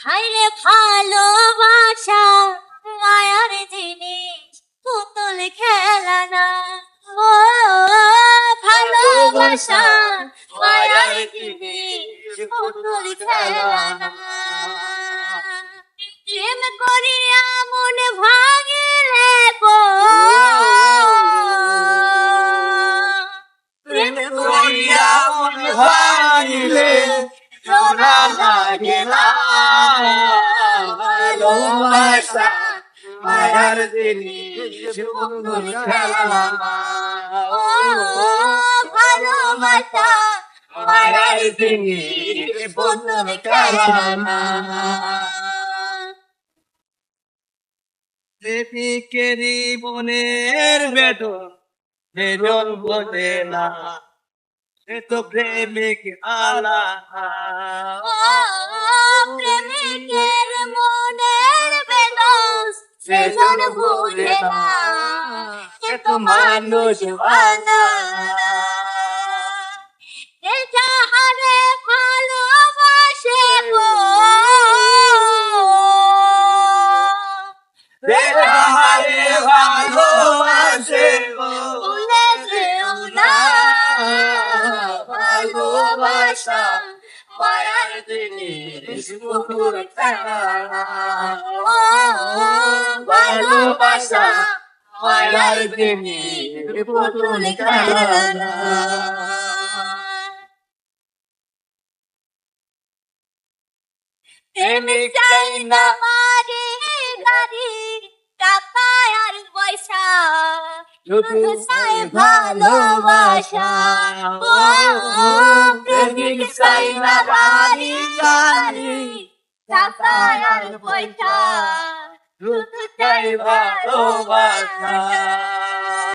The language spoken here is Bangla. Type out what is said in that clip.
হাইরে ভালোবাসা, মায়ার জিনিস, পুতুল খেলা না। ও, ভালোবাসা, মায়ার জিনিস, পুতুল খেলা না। প্রেম করিয়া মন ভাঙিলে প্রেম করিয়া মন ভাঙিলে জোড়া লাগে না ভালোবাসা মায়ার জিনিস বন্ধুর খেলা ও ভালোবাসা মায়ার জিনিস বন্ধুর খেলা প্রেমিকেরই মনের বেদন বেদন বোঝে না সে তো প্রেমিক আলা ও প্রেমিকের মনের বেদন সেজন ভুলে না সে তো মানুষ বানা ভালোবাসা মায়ার জিনিস বন্ধুর খেলা ভালোবাসা মায়ার জিনিস বন্ধুর খেলা এমনি চাই না মারি গাড়ি টাকা আর পয়সা শুধু চাই ভালোবাসা ও প্রেমিক চাই না বাড়ি গাড়ি টাকা আর